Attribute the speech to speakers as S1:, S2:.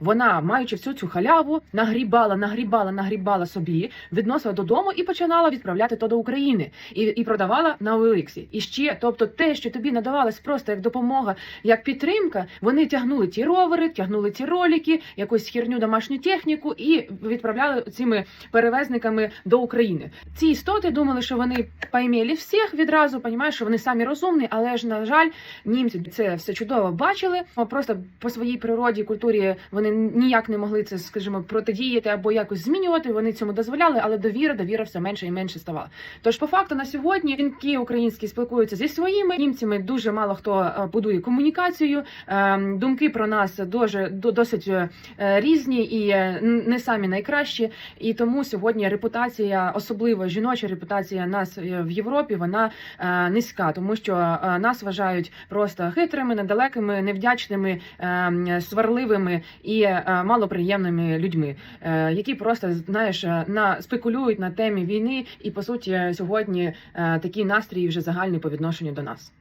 S1: Вона, маючи всю цю халяву, нагрібала, нагрібала, нагрібала собі, відносила додому і починала відправляти то до України і, і продавала на Олексі. І ще, тобто, те, що тобі надавалось просто як допомога, як підтримка, вони тягнули ті ровери, тягнули ті ролики, якусь херню домашню техніку і відправляли цими перевезниками до України. Ці істоти думали, що вони поймели всіх відразу, понімаєш, що вони самі розумні, але ж на жаль, німці це все чудово бачили. Просто по своїй природі, культурі вони ніяк не могли це, скажімо, протидіяти або якось змінювати. Вони цьому дозволяли, але довіра, довіра все менше і менше ставала. Тож, по факту, на сьогодні жінки українські спілкуються зі своїми німцями. Дуже мало хто е, будує комунікацію. Е, Думки про нас дуже до- досить е, різні і не самі найкращі. І тому сьогодні репутація, особливо жіноча репутація нас в Європі, вона низька, тому що нас вважають просто хитрими, недалекими, невдячними, е, сварливими і е, малоприємними людьми, е, які просто знаєш е, на спекулюють на темі війни, і по суті сьогодні такі настрій вже загальні по відношенню до нас.